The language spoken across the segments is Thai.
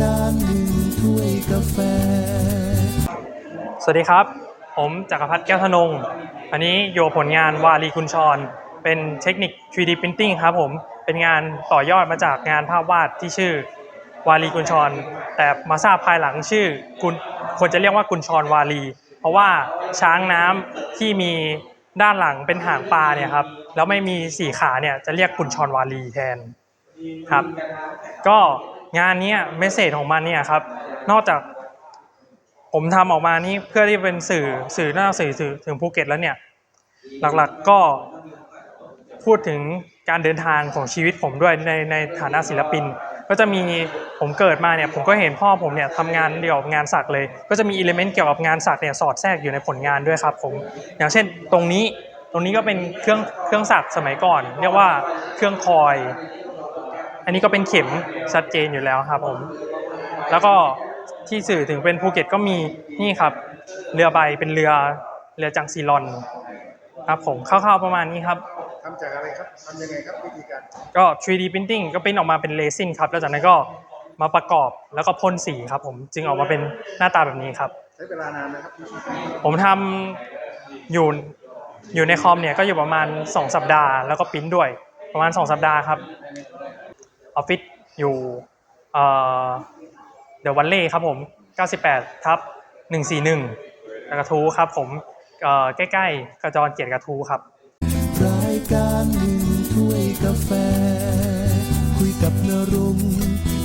การหนึ่งถ้วยกาแฟ สวัสดีครับ ผมจักรพัฒน์แก้วธนง อันนี้โยผลงานวาลีกุญชร เป็นเทคนิค 3D Printing ครับผม เป็นงานต่อยอดมาจากงานภาพวาดที่ชื่อวาลีกุญชร แต่มาทราบภายหลังชื่อกุญควรจะเรียกว่ากุญชรวาลี เพราะว่าช้างน้ำที่มีด้านหลังเป็นหางปลาเนี่ยครับแล้วไม่มีสี่ขาเนี่ยจะเรียกกุญชรวาลีแทนครับ ก็ งานนี้เมสเซจของมันเนี่ยครับ นอกจากผมทำออกมานี่เพื่อที่เป็นสื่อสื่อหน้าสื่อสื่อถึงภูเก็ตแล้วเนี่ย หลักๆก็พูดถึงการเดินทางของชีวิตผมด้วยในในฐานะศิลปิน ก็จะมีผมเกิดมาเนี่ยผมก็เห็นพ่อผมเนี่ยทำงานเกี่ยวกับงานสักเลย ก็จะมีอิเลเมนต์เกี่ยวกับงานสักเนี่ยสอดแทรกอยู่ในผลงานด้วยครับผมอย่างเช่นตรงนี้ตรงนี้ก็เป็นเครื่องเครื่องสักสมัยก่อน เรียกว่าเครื่องคอย อันนี้ก็เป็นเข็มชัดเจนอยู่แล้วครับผม แล้วก็ที่สื่อถึงเป็นภูเก็ตก็มีนี่ครับ เรือใบเป็นเรือเรือจังซีรอนครับผมคร่าวๆประมาณนี้ครับทำจากอะไรครับทำยังไงครับวิธีการก็ 3D printing ก็ปริ้นออกมาเป็นเรซินครับแล้วจากนั้นก็มาประกอบแล้วก็พ่นสีครับ ผมจึงออกมาเป็นหน้าตาแบบนี้ครับ ใช้เวลานานนะครับ ผมทำอยู่อยู่ในคอมเนี่ยก็อยู่ประมาณ 2 สัปดาห์ แล้วก็ปริ้นด้วยประมาณ 2 สัปดาห์ครับ ออฟฟิศอยู่เดอะวันเล่ครับผม 98 ทับ 141 กระทูครับผมใกล้ๆ กระจรเกียรติกระทูครับรายการหนึ่งถ้วยกาแฟ คุยกับนรง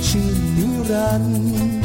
ชื่นนิรันดร์